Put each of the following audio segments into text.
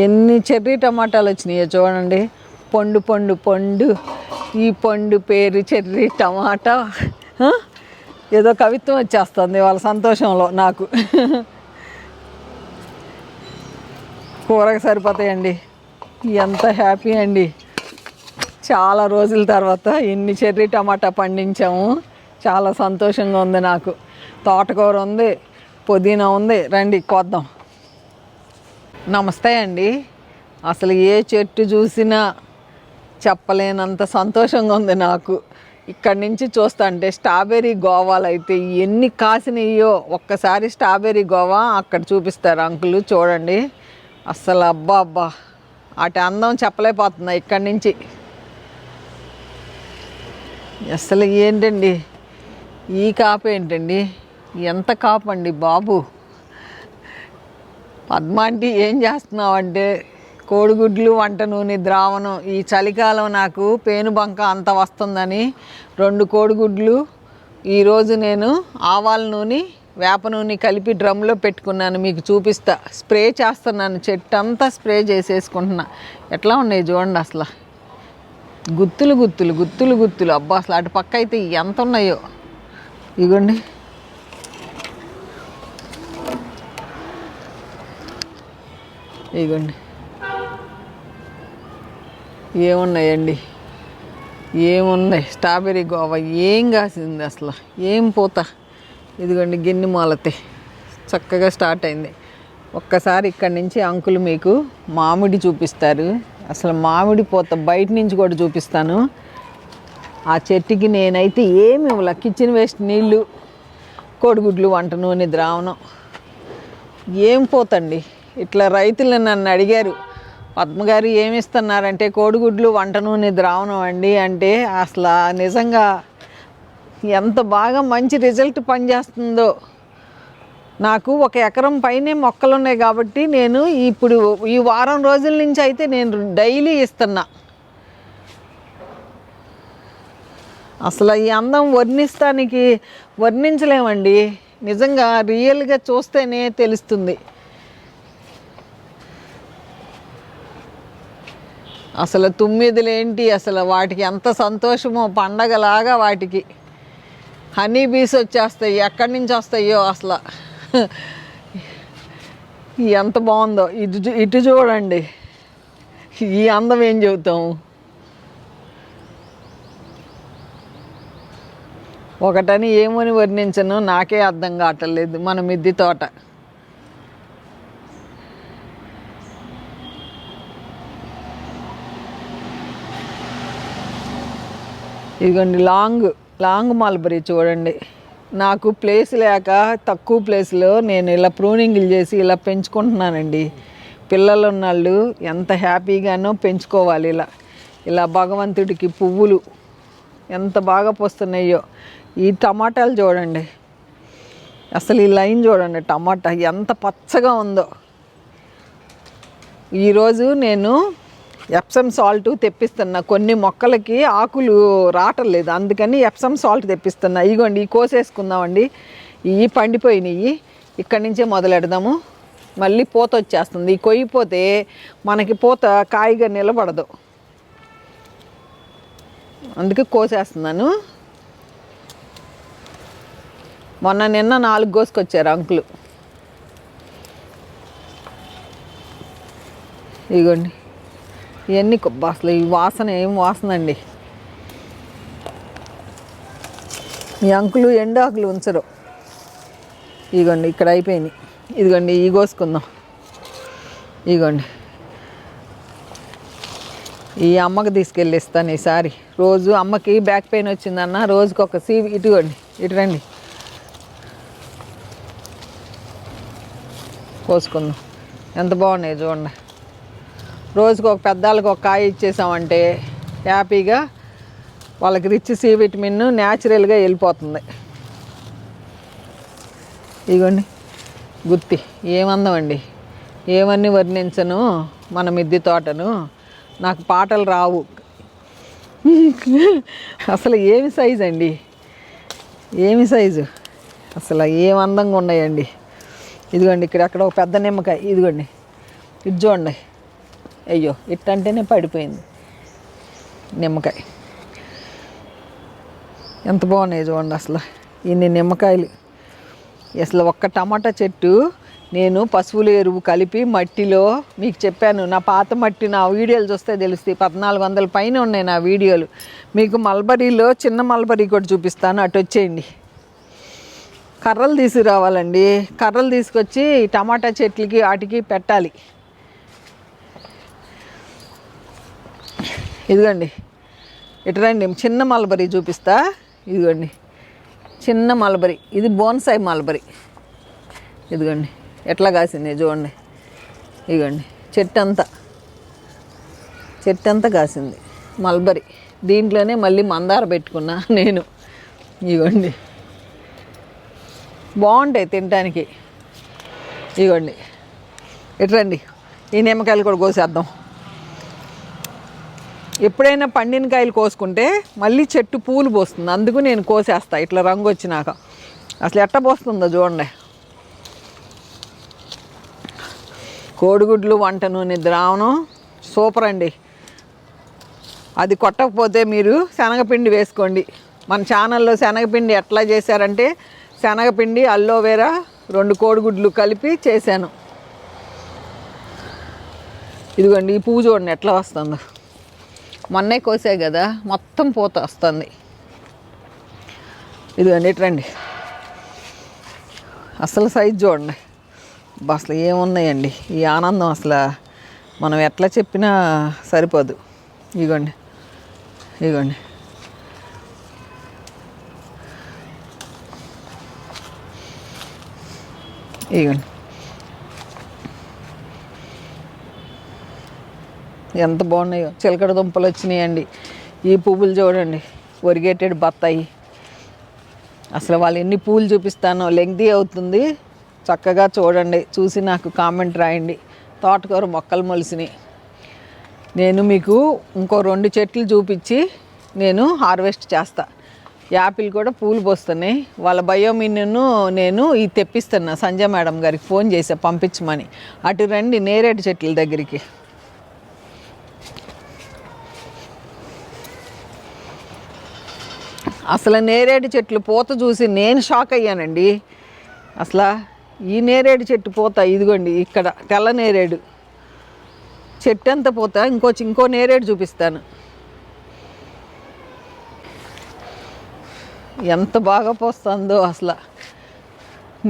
ఎన్ని చెర్రీ టమాటాలు వచ్చినాయో చూడండి. పండు పండు పండు. ఈ పండు పేరు చెర్రీ టమాటా. ఏదో కవిత్వం వచ్చేస్తుంది వాళ్ళ సంతోషంలో నాకు. కూరకు సరిపోతాయండి. ఎంత హ్యాపీ అండి. చాలా రోజుల తర్వాత ఇన్ని చెర్రీ టమాటా పండించాము. చాలా సంతోషంగా ఉంది నాకు. తోటకూర ఉంది పుదీనా ఉంది. రండి కోద్దాం. నమస్తే అండి. అసలు ఏ చెట్టు చూసినా చెప్పలేనంత సంతోషంగా ఉంది నాకు. ఇక్కడి నుంచి చూస్తా అంటే స్ట్రాబెర్రీ గోవాలు అయితే ఎన్ని కాసినాయో ఒక్కసారి స్ట్రాబెర్రీ గోవా అక్కడ చూపిస్తారు అంకులు చూడండి. అస్సలు అబ్బా అబ్బా అటు అందం చెప్పలేకపోతుంది ఇక్కడి నుంచి. అసలు ఏంటండి? ఈ కాపు ఏంటండి? ఎంత కాపు అండి బాబు? పద్మాంటి ఏం చేస్తున్నావంటే కోడిగుడ్లు వంట నూనె ద్రావణం ఈ చలికాలం నాకు పేనుబంక అంత వస్తుందని రెండు కోడిగుడ్లు ఈరోజు నేను ఆవాల నూనె వేప నూనె కలిపి డ్రమ్లో పెట్టుకున్నాను మీకు చూపిస్తా. స్ప్రే చేస్తున్నాను చెట్టు అంతా స్ప్రే చేసేసుకుంటున్నా. ఎట్లా ఉన్నాయి చూడండి అసలు. గుత్తులు గుత్తులు గుత్తులు గుత్తులు. అబ్బా అసలు అటు పక్క అయితే ఎంత ఉన్నాయో. ఇగోండి. ఇదిగోండి ఏమున్నాయండి? ఏమున్నాయి? స్ట్రాబెర్రీ గోవా ఏం కాసింది అసలు? ఏం పూత? ఇదిగోండి గిన్నె మాలతే. చక్కగా స్టార్ట్ అయింది. ఒక్కసారి ఇక్కడి నుంచి అంకులు మీకు మామిడి చూపిస్తారు. అసలు మామిడి పూత బయట నుంచి కూడా చూపిస్తాను. ఆ చెట్టుకి నేనైతే ఏమి ఇవ్వలే. కిచెన్ వేస్ట్ నీళ్ళు కోడిగుడ్లు వంట నూనె ద్రావణం. ఏం పోతండి? ఇట్లా రైతులు నన్ను అడిగారు పద్మగారు ఏమిస్తున్నారంటే కోడిగుడ్లు వంట నూనె ద్రావణం అండి అంటే అసలు నిజంగా ఎంత బాగా మంచి రిజల్ట్ పనిచేస్తుందో. నాకు ఒక ఎకరం పైనే మొక్కలు ఉన్నాయి కాబట్టి నేను ఇప్పుడు ఈ వారం రోజుల నుంచి అయితే నేను డైలీ ఇస్తున్నా. అసలు ఈ అందం వర్ణిస్తానికి వర్ణించలేమండి. నిజంగా రియల్గా చూస్తేనే తెలుస్తుంది. అసలు తుమ్మిదులు ఏంటి అసలు వాటికి ఎంత సంతోషమో పండగలాగా వాటికి. హనీ బీస్ వచ్చేస్తాయి ఎక్కడి నుంచి వస్తాయో అసలు. ఎంత బాగుందో. ఇటు చూ- ఇటు చూడండి. ఈ అందం ఏం చెబుతాం? ఒకటని ఏమని వర్ణించను? నాకే అర్థం కావట్లేదు. మన మిద్ది తోట. ఇదిగోండి లాంగ్ లాంగ్ మల్బరీ చూడండి. నాకు ప్లేస్ లేక తక్కువ ప్లేస్లో నేను ఇలా ప్రూనింగ్లు చేసి ఇలా పెంచుకుంటున్నానండి. పిల్లలు ఉన్నవాళ్ళు ఎంత హ్యాపీగానో పెంచుకోవాలి ఇలా. ఇలా భగవంతుడికి పువ్వులు ఎంత బాగా పోస్తున్నాయో. ఈ టమాటాలు చూడండి. అసలు ఈ లైన్ చూడండి టమాటా ఎంత పచ్చగా ఉందో. ఈరోజు నేను ఎప్సమ్ సాల్ట్ తెప్పిస్తున్నా కొన్ని మొక్కలకి ఆకులు రావటం లేదు అందుకని ఎప్సమ్ సాల్ట్ తెప్పిస్తున్నా. ఇగోండి ఈ కోసేసుకుందామండి. ఇవి పండిపోయినాయి. ఇక్కడి నుంచే మొదలెడదాము. మళ్ళీ పూత వచ్చేస్తుంది. ఈ కొయ్యిపోతే మనకి పూత కాయగా నిలబడదు. అందుకే కోసేస్తున్నాను. మొన్న నిన్న నాలుగు కోసుకొచ్చారు అంకులు. ఇగోండి. ఇవన్నీ కొబ్బ అసలు ఈ వాసన ఏం వాసన అండి ఈ అంకులు ఎండాకులు ఉంచరు. ఇదిగోండి ఇక్కడ అయిపోయినాయి. ఇదిగోండి ఈ కోసుకుందాం. ఇదిగోండి ఈ అమ్మకి తీసుకెళ్ళి ఇస్తాను ఈసారి రోజు అమ్మకి బ్యాక్ పెయిన్ వచ్చిందన్న రోజుకి ఒక సీ ఇటుకోండి ఇటు రండి. కోసుకుందాం. ఎంత బాగున్నాయి చూడండి. రోజుకి ఒక పెద్దాలకు ఒక కాయ ఇచ్చేసామంటే హ్యాపీగా వాళ్ళకి రిచ్ సి విటమిన్ న్యాచురల్గా వెళ్ళిపోతుంది. ఇదిగోండి గుత్తి ఏమందం అండి ఏమన్నీ వర్ణించను మన మిద్ది తోటను? నాకు పాటలు రావు. అసలు ఏమి సైజు అండి? ఏమి సైజు? అసలు ఏం అందంగా ఉన్నాయండి? ఇదిగోండి ఇక్కడ అక్కడ ఒక పెద్ద నిమ్మకాయ. ఇదిగోండి ఇది చూడండి. అయ్యో ఇట్టంటేనే పడిపోయింది. నిమ్మకాయ. ఎంత బాగున్నాయి చూడండి అసలు. ఇన్ని నిమ్మకాయలు. అసలు ఒక్క టమాటా చెట్టు నేను పశువుల ఎరువు కలిపి మట్టిలో మీకు చెప్పాను. నా పాత మట్టి నా వీడియోలు చూస్తే తెలుస్తాయి. పద్నాలుగు వందల పైన ఉన్నాయి నా వీడియోలు. మీకు మల్బరీలో చిన్న మల్బరీ కూడా చూపిస్తాను. అటు వచ్చేయండి. కర్రలు తీసుకురావాలండి. కర్రలు తీసుకొచ్చి టమాటా చెట్లకి వాటికి పెట్టాలి. ఇదిగోండి. ఇటు రండి చిన్న మల్బరీ చూపిస్తా. ఇదిగోండి. చిన్న మల్బరీ. ఇది బోన్సాయి మల్బరీ. ఇదిగోండి. ఎట్లా కాసింది చూడండి. ఇదిగోండి. చెట్టు అంతా చెట్టు అంతా కాసింది. మల్బరీ. దీంట్లోనే మళ్ళీ మందార పెట్టుకున్నా నేను. ఇదిగోండి. బాగుంటాయి తినడానికి ఇదిగోండి. ఇటు రండి. ఈ నిమ్మకాయలు కూడా కోసేద్దాం. ఎప్పుడైనా పండిన కాయలు కోసుకుంటే మళ్ళీ చెట్టు పూలు పోస్తుంది. అందుకు నేను కోసేస్తా. ఇట్లా రంగు వచ్చినాక. అసలు ఎట్ట పోస్తుందో చూడండి. కోడిగుడ్లు వంట నూనె ద్రావణం. సూపర్ అండి. అది కొట్టకపోతే మీరు శనగపిండి వేసుకోండి. మన ఛానల్లో శనగపిండి ఎట్లా చేశారంటే శనగపిండి అల్లోవేరా రెండు కోడిగుడ్లు కలిపి చేశాను. ఇదిగోండి ఈ పువ్వు చూడండి ఎట్లా వస్తుందో. మొన్నే కోసే కదా మొత్తం పూత వస్తుంది. ఇదిగోండి ఇట్రండి. అసలు సైజ్ చూడండి. అసలు ఏమున్నాయండి? ఈ ఆనందం అసలు మనం ఎట్లా చెప్పినా సరిపోదు. ఇదిగోండి ఇదిగోండి. ఇదిగోండి. ఎంత బాగున్నాయో. చిలకడ దుంపలు వచ్చినాయండి. ఈ పువ్వులు చూడండి. ఒరిగేటెడ్ బత్తాయి. అసలు వాళ్ళు ఎన్ని పూలు చూపిస్తానో. లెంగ్దీ అవుతుంది. చక్కగా చూడండి. చూసి నాకు కామెంట్ రాయండి. తోటకూర మొక్కలు మొలిసినాయి నేను మీకు ఇంకో రెండు చెట్లు చూపించి నేను హార్వెస్ట్ చేస్తా. యాపిల్ కూడా పూలు పోస్తున్నాయి. వాళ్ళ బయోమిన్ను నేను ఇది తెప్పిస్తున్నా. సంజయ్ మేడం గారికి ఫోన్ చేసా పంపించమని. అటు రండి నేరేడు చెట్ల దగ్గరికి. అసలు నేరేడు చెట్లు పూత చూసి నేను షాక్ అయ్యానండి. అసలు ఈ నేరేడు చెట్టు పూత ఇదిగోండి ఇక్కడ తెల్ల నేరేడు. చెట్టు ఎంత పూత ఇంకో ఇంకో నేరేడు చూపిస్తాను. ఎంత బాగా పోస్తుందో అసలు.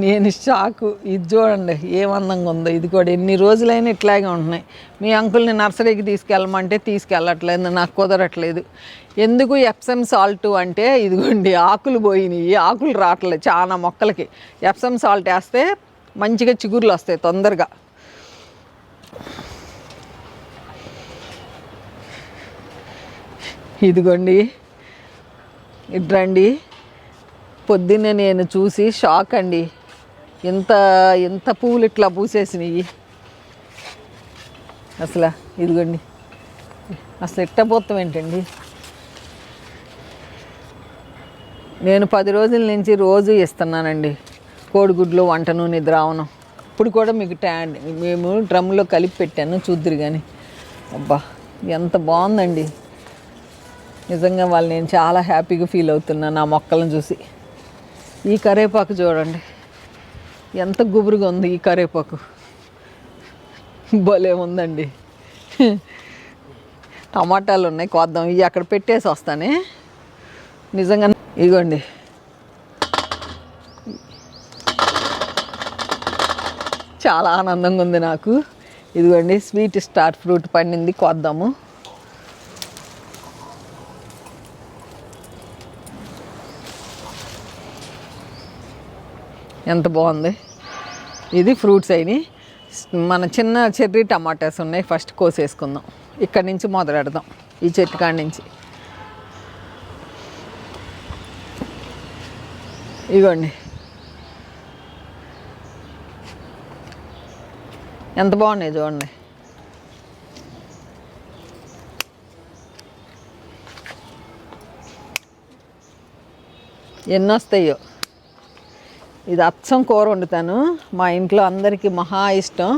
నేను షాకు. ఇది చూడండి ఏమందంగా అందంగా ఉందో. ఇది కూడా ఎన్ని రోజులైనా ఇట్లాగే ఉంటున్నాయి. మీ అంకుల్ని నర్సరీకి తీసుకెళ్ళమంటే తీసుకెళ్ళట్లేదు నాకు కుదరట్లేదు. ఎందుకు ఎప్సమ్ సాల్ట్ అంటే ఇదిగోండి ఆకులు పోయినాయి. ఆకులు రావట్లేదు చాలా మొక్కలకి. ఎప్సమ్ సాల్ట్ వేస్తే మంచిగా చిగుర్లు వస్తాయి తొందరగా. ఇదిగోండి ఇట్రండి పొద్దున్నే నేను చూసి షాక్ అండి. ఇంత ఇంత పువ్వులు ఇట్లా పూసేసినాయి? అసలు ఇదిగోండి. అసలు ఇట్టబోత్తం ఏంటండి? నేను పది రోజుల నుంచి రోజు ఇస్తున్నానండి కోడిగుడ్లు వంట నూనె ద్రావణం. ఇప్పుడు కూడా మీకు ట్యాండ్ మేము డ్రమ్లో కలిపి పెట్టాను చూద్దరు కానీ అబ్బా ఎంత బాగుందండి. నిజంగా వాళ్ళు నేను చాలా హ్యాపీగా ఫీల్ అవుతున్నాను నా మొక్కలను చూసి. ఈ కరేపాకు చూడండి. ఎంత గుబురుగా ఉంది ఈ కరేపాకు. భలే ఉందండి. టమాటాలు ఉన్నాయి కోద్దాం. ఇవి అక్కడ పెట్టేసి వస్తానే. నిజంగా ఇగోండి చాలా ఆనందంగా ఉంది నాకు. ఇదిగోండి స్వీట్ స్టార్ ఫ్రూట్ పండింది కోద్దాము. ఎంత బాగుంది. ఇది ఫ్రూట్స్ అయినాయి మన చిన్న చెర్రీ టమాటాస్ ఉన్నాయి ఫస్ట్ కోసేసుకుందాం. ఇక్కడ నుంచి మొదలెడదాం ఈ చెట్టు కాడి నుంచి. ఇగోండి. ఎంత బాగున్నాయి చూడండి. ఎన్ని వస్తాయో ఇది అచ్చం కూర వండుతాను. మా ఇంట్లో అందరికీ మహా ఇష్టం.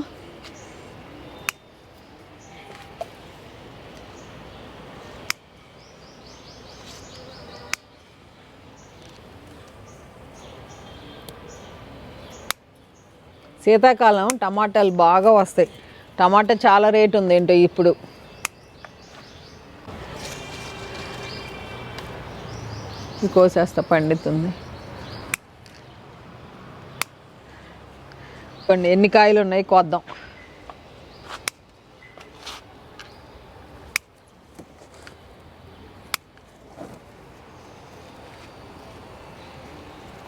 శీతాకాలం టమాటాలు బాగా వస్తాయి. టమాటా చాలా రేటు ఉంది ఏంటో ఇప్పుడు. కోసేస్తా పండుతుంది. కొన్ని ఎన్ని కాయలు ఉన్నాయి కోద్దాం.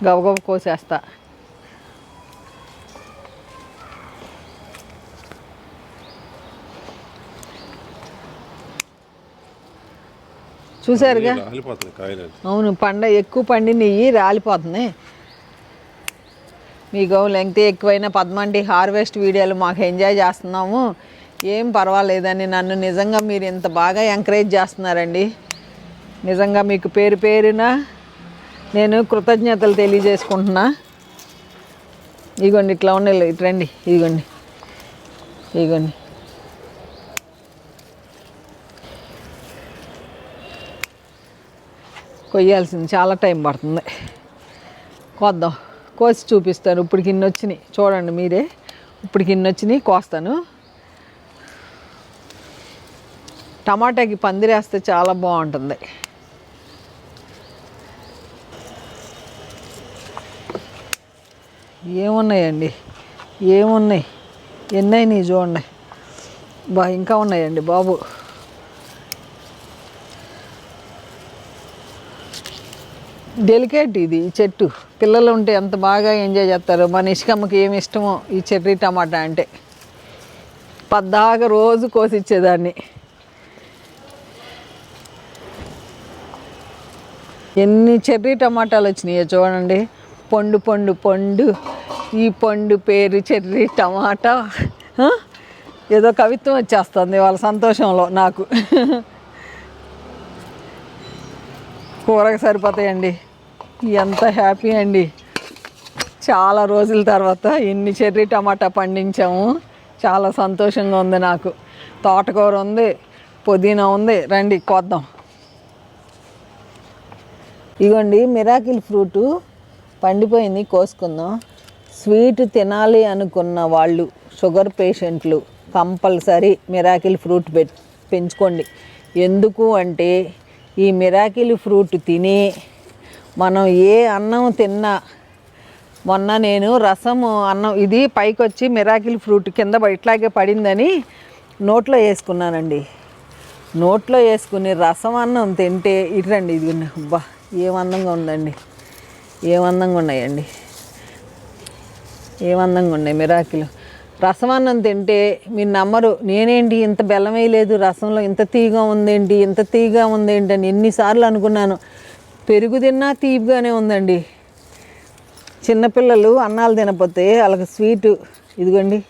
గబగబ కోసేస్తా. చూసారుగా? అవును పండ ఎక్కువ పండి నెయ్యి రాలిపోతుంది మీకు లెంగ్త్ ఎక్కువైన పద్మండి హార్వెస్ట్ వీడియోలు మాకు ఎంజాయ్ చేస్తున్నాము. ఏం పర్వాలేదని నన్ను నిజంగా మీరు ఇంత బాగా ఎంకరేజ్ చేస్తున్నారండి. నిజంగా మీకు పేరు పేరున నేను కృతజ్ఞతలు తెలియజేసుకుంటున్నా. ఇగోండి ఇట్లా ఉన్నాయి ఇటు రండి ఇదిగోండి ఇదిగోండి కొయ్యాల్సింది చాలా టైం పడుతుంది. కొద్దాం. కోసి చూపిస్తాను. ఇప్పుడు కింద వచ్చినాయి. చూడండి మీరే. ఇప్పుడు కింద వచ్చినాయి కోస్తాను. టమాటాకి పందిరేస్తే చాలా బాగుంటుంది. ఏమున్నాయండి? ఏమున్నాయి? ఎన్నైనాయి చూడండి. బా ఇంకా ఉన్నాయండి బాబు. డెలికేట్ ఇది ఈ చెట్టు. పిల్లలు ఉంటే ఎంత బాగా ఎంజాయ్ చేస్తారు. మన ఇష్టమ్మకి ఏమి ఇష్టమో ఈ చెర్రీ టమాటా అంటే. పద్దాగా రోజు కోసిచ్చేదాన్ని. ఎన్ని చెర్రీ టమాటాలు వచ్చినాయో చూడండి. పండు పండు పండు. ఈ పండు పేరు చెర్రీ టమాటా. ఏదో కవిత్వం వచ్చేస్తుంది వాళ్ళ సంతోషంలో నాకు. కూరకు సరిపోతాయండి. ఎంత హ్యాపీ అండి. చాలా రోజుల తర్వాత ఎన్ని చెర్రీ టమాటా పండించాము. చాలా సంతోషంగా ఉంది నాకు. తోటకూర ఉంది పుదీనా ఉంది. రండి కొద్దాం. ఇగోండి మిరాకిల్ ఫ్రూటు పండిపోయింది కోసుకుందాం. స్వీట్ తినాలి అనుకున్న వాళ్ళు షుగర్ పేషెంట్లు కంపల్సరీ మిరాకిల్ ఫ్రూట్ పెంచుకోండి. ఎందుకు అంటే ఈ మిరాకిల్ ఫ్రూట్ తిని మనం ఏ అన్నం తిన్నా మొన్న నేను రసము అన్నం ఇది పైకి వచ్చి మిరాకిల్ ఫ్రూట్ కింద ఇట్లాగే పడిందని నోట్లో వేసుకున్నానండి. నోట్లో వేసుకుని రసం అన్నం తింటే ఇటురండి ఇది అబ్బా ఏమందంగా అందంగా ఉందండి. ఏమందంగా అందంగా ఉన్నాయండి. ఏమందంగా అందంగా ఉన్నాయి మిరాకిలు. రసం అన్నం తింటే మీరు నమ్మరు. నేనేంటి ఇంత బెల్లం వేయలేదు రసంలో ఇంత తీగా ఉందేంటి ఇంత తీగా ఉందేంటి అని ఎన్నిసార్లు అనుకున్నాను. పెరుగు తిన్నా తీపిగానే ఉందండి. చిన్నపిల్లలు అన్నాలు తినపోతే వాళ్ళకి స్వీటు ఇదిగోండి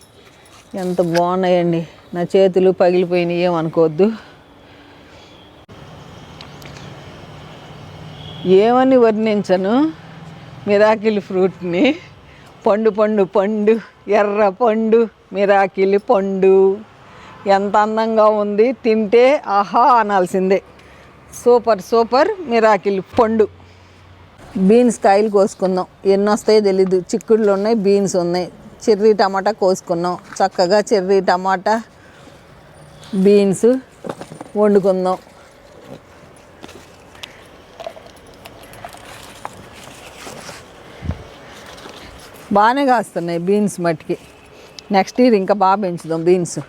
ఎంత బాగున్నాయండి. నా చేతులు పగిలిపోయినాయి ఏమనుకోవద్దు. ఏమని వర్ణించను? మిరాకిల్ ఫ్రూట్ని. పండు పండు పండు ఎర్ర పండు మిరాకిలి పండు. ఎంత అందంగా ఉంది తింటే ఆహా అనాల్సిందే. సూపర్ సూపర్ మిరాకిల్ పండు. బీన్స్ కాయలు కోసుకుందాం. ఎన్ని వస్తాయో తెలీదు. చిక్కుళ్ళు ఉన్నాయి బీన్స్ ఉన్నాయి. చెర్రీ టమాటా కోసుకున్నాం చక్కగా చెర్రీ టమాటా బీన్స్ వండుకుందాం. బాగానే కాస్తున్నాయి బీన్స్ మట్టికి. నెక్స్ట్ ఇయర్ ఇంకా బాగా పెంచుదాం బీన్స్.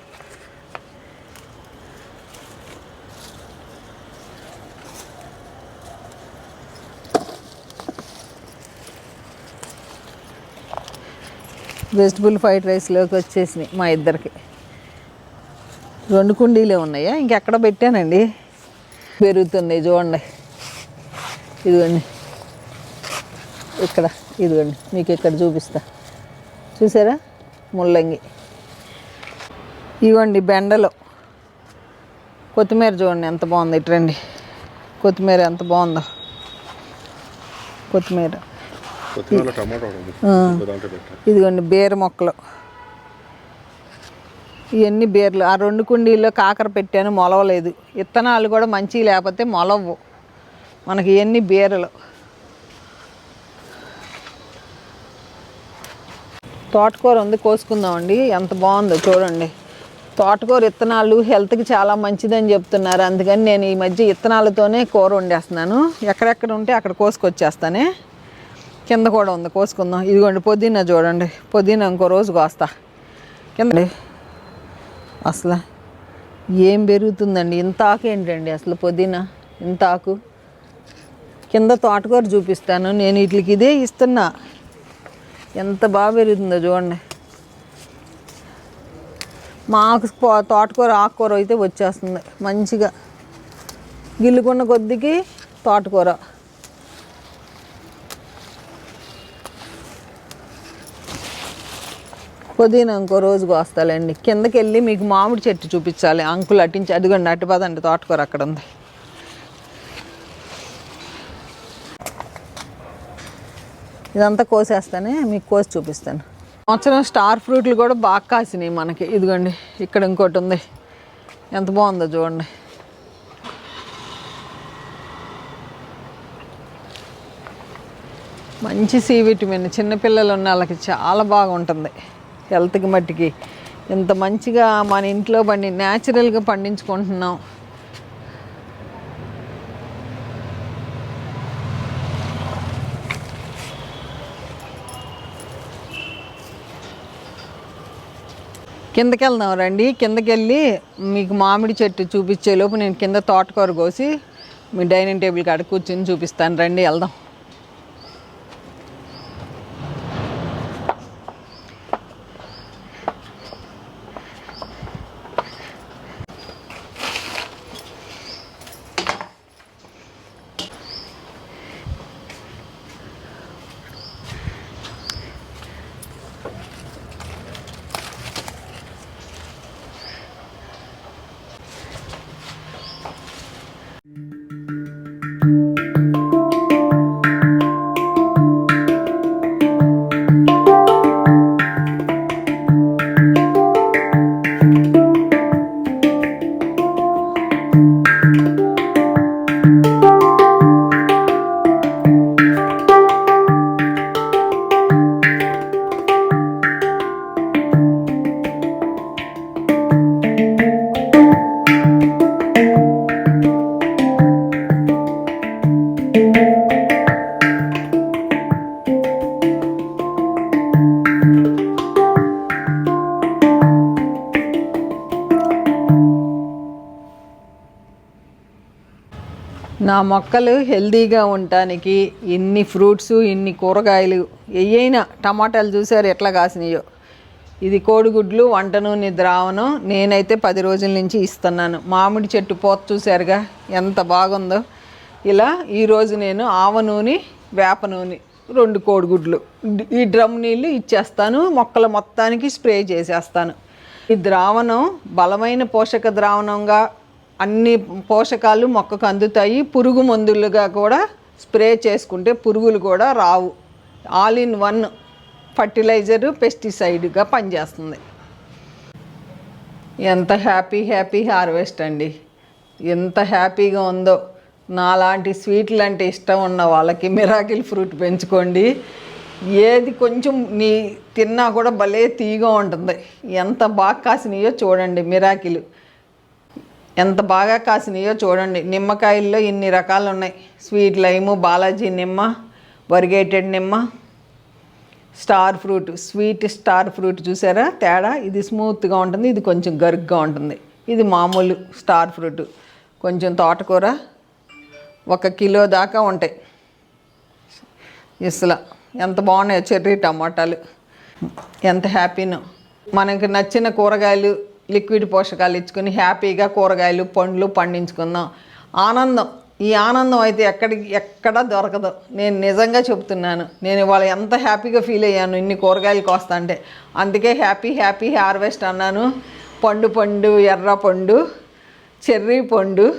వెజిటబుల్ ఫ్రైడ్ రైస్లోకి వచ్చేసినాయి మా ఇద్దరికి. రెండు కుండీలే ఉన్నాయా? ఇంకెక్కడ పెట్టానండి? పెరుగుతున్నాయి చూడండి. ఇదిగోండి. ఇక్కడ. ఇదిగోండి మీకు ఇక్కడ చూపిస్తా. చూసారా? ముల్లంగి. ఇవ్వండి బెండలు. కొత్తిమీర చూడండి ఎంత బాగుంది ఇట్రండి కొత్తిమీర ఎంత బాగుందో. కొత్తిమీర. ఇదిగోండి బీర మొక్కలు. ఇవన్నీ బీర్లు. ఆ రెండు కుండీల్లో కాకర పెట్టాను మొలవలేదు. విత్తనాలు కూడా మంచి లేకపోతే మొలవు మనకి ఇవన్నీ బీరలు. తోటకూర ఉంది కోసుకుందామండి. ఎంత బాగుందో చూడండి. తోటకూర విత్తనాలు హెల్త్కి చాలా మంచిదని చెప్తున్నారు. అందుకని నేను ఈ మధ్య విత్తనాలతోనే కూర వండేస్తున్నాను. ఎక్కడెక్కడ ఉంటే అక్కడ కోసుకొచ్చేస్తానే. కింద కూడా ఉంది కోసుకుందాం. ఇదిగోండి పుదీనా చూడండి. పుదీనా ఇంకో రోజు కోస్తా. కింద అసలు ఏం పెరుగుతుందండి? ఇంత ఆకు ఏంటండి అసలు పుదీనా? ఇంత ఆకు? కింద తోటకూర చూపిస్తాను. నేను వీటికి ఇదే ఇస్తున్నా. ఎంత బాగా పెరుగుతుందో చూడండి. మాకు తోటకూర ఆకుకూర అయితే వచ్చేస్తుంది. మంచిగా గిల్లుకున్న కొద్దికి తోటకూర. పుదీనా ఇంకో రోజు వస్తాలండి. కిందకి వెళ్ళి మీకు మామిడి చెట్టు చూపించాలి. అంకులు అట్టించి అదిగోండి అటు పదండి తోటకూర అక్కడ ఉంది. ఇదంతా కోసేస్తానే మీకు కోసి చూపిస్తాను. సంవత్సరం స్టార్ ఫ్రూట్లు కూడా బాగా కాసినాయి మనకి. ఇదిగోండి ఇక్కడ ఇంకోటి ఉంది. ఎంత బాగుందో చూడండి. మంచి సి విటమిన్ చిన్నపిల్లలు ఉన్న వాళ్ళకి చాలా బాగుంటుంది. హెల్త్కి మట్టికి. ఇంత మంచిగా మన ఇంట్లో పండి న్యాచురల్గా పండించుకుంటున్నాం. కిందకి వెళ్దాం రండి. కిందకి వెళ్ళి మీకు మామిడి చెట్టు చూపించే లోపు నేను కింద తోటకూర కోసి మీ డైనింగ్ టేబుల్ కాడ కూర్చొని చూపిస్తాను. రండి వెళ్దాం. నా మొక్కలు హెల్దీగా ఉండటానికి ఇన్ని ఫ్రూట్స్ ఇన్ని కూరగాయలు ఏయైనా టమాటాలు చూసారు ఎట్లా కాసినాయో. ఇది కోడిగుడ్లు వంట నూనె ద్రావణం నేనైతే పది రోజుల నుంచి ఇస్తున్నాను. మామిడి చెట్టు పోత చూసారుగా ఎంత బాగుందో. ఇలా ఈరోజు నేను ఆవ నూనె వేప నూనె రెండు కోడిగుడ్లు. ఈ డ్రమ్ నీళ్ళు ఇచ్చేస్తాను మొక్కల మొత్తానికి స్ప్రే చేసేస్తాను. ఈ ద్రావణం బలమైన పోషక ద్రావణంగా అన్ని పోషకాలు మొక్కకు అందుతాయి. పురుగు మందులుగా కూడా స్ప్రే చేసుకుంటే పురుగులు కూడా రావు. ఆల్ ఇన్ వన్ ఫర్టిలైజరు పెస్టిసైడ్గా పనిచేస్తుంది. ఎంత హ్యాపీ హ్యాపీ హార్వెస్ట్ అండి. ఎంత హ్యాపీగా ఉందో. నాలాంటి స్వీట్లు అంటే ఇష్టం ఉన్న వాళ్ళకి మిరాకిల్ ఫ్రూట్ పెంచుకోండి. ఏది కొంచెం నీ తిన్నా కూడా భలే తీగా ఉంటుంది. ఎంత బాగా కాసినాయో చూడండి మిరాకిలు. ఎంత బాగా కాసినాయో చూడండి. నిమ్మకాయల్లో ఇన్ని రకాలు ఉన్నాయి స్వీట్ లైము బాలాజీ నిమ్మ వరిగేటెడ్ నిమ్మ star fruit sweet star fruit చూసారా? తేడా? ఇది స్మూత్గా ఉంటుంది ఇది కొంచెం గరుగ్గా ఉంటుంది. ఇది మామూలు స్టార్ ఫ్రూట్. కొంచెం తోటకూర ఒక కిలో దాకా ఉంటాయి. ఇసులా ఎంత బాగున్నాయో చెర్రీ టమాటాలు. ఎంత హ్యాపీనో. మనకి నచ్చిన కూరగాయలు లిక్విడ్ పోషకాలు ఇచ్చుకొని హ్యాపీగా కూరగాయలు పండ్లు పండించుకుందాం. ఆనందం. ఈ ఆనందం అయితే ఎక్కడికి ఎక్కడా దొరకదు. నేను నిజంగా చెప్తున్నాను. నేను ఇవాళ ఎంత హ్యాపీగా ఫీల్ అయ్యాను ఇన్ని కూరగాయలు కోస్తా అంటే. అందుకే హ్యాపీ హ్యాపీ హార్వెస్ట్ అన్నాను. పండు పండు ఎర్ర పండు చెర్రీ పండు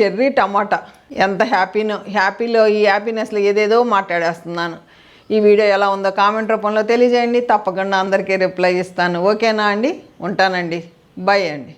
చెర్రీ టమాటా. ఎంత హ్యాపీనో హ్యాపీలో ఈ హ్యాపీనెస్లో ఏదేదో మాట్లాడేస్తున్నాను. ఈ వీడియో ఎలా ఉందో కామెంట్ రూపంలో తెలియజేయండి. తప్పకుండా అందరికీ రిప్లై ఇస్తాను. ఓకేనా అండి? ఉంటానండి. బాయ్ అండి.